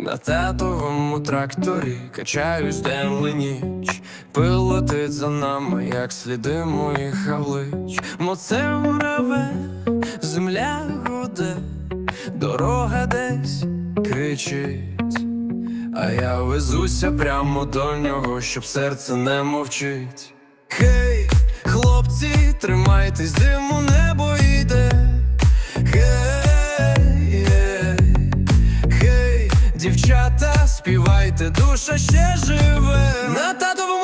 На татовому тракторі качаюсь день ніч. Пил летить за нами, як сліди моїх облич. Моце реве, земля гуде, дорога десь кричить, а я везуся прямо до нього, щоб серце не мовчить. Гей, хлопці, тримайтесь, диму дівчата, співайте, душа ще живе. На татовому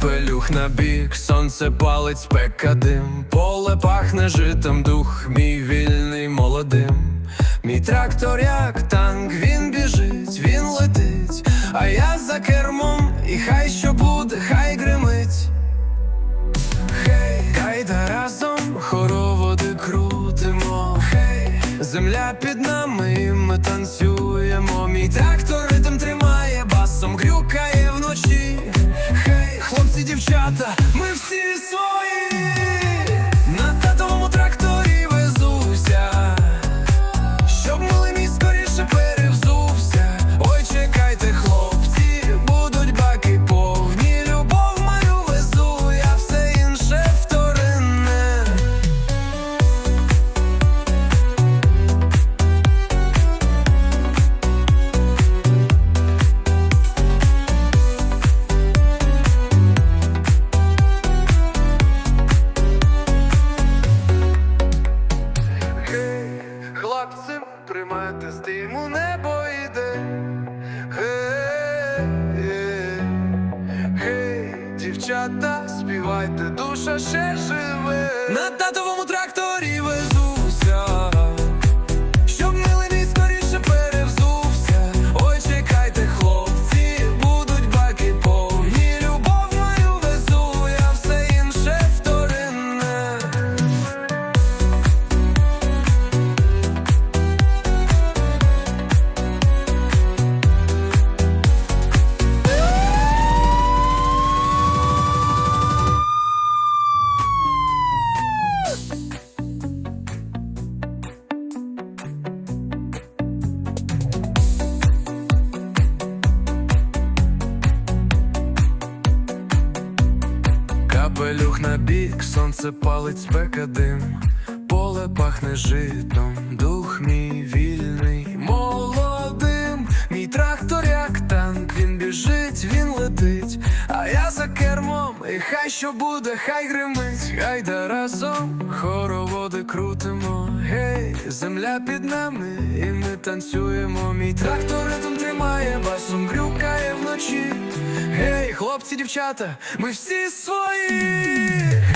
Капелюх на бік, сонце палить спека дим, поле пахне житом, дух мій вільний молодим. Мій трактор, як танк, він біжить, він летить, а я за кермом, і хай що буде, хай гримить. Хей, гайда разом хороводи крутимо. Хей, земля під нами, і ми танцюємо. Дівчата, співайте, душа ще живе. На татовому тракторі везуся. Капелюх на бік, сонце палить спека дим, поле пахне житом, дух мій вільний, молодим, мій трактор як танк, він біжить, він летить, а я за кермом, і хай що буде, хай гримить, гайда разом, хороводи крутимо, гей, земля під нами, і ми танцюємо. Мій трактор ритм тримає, басом грюкає вночі. Хлопці, дівчата, ми всі свої.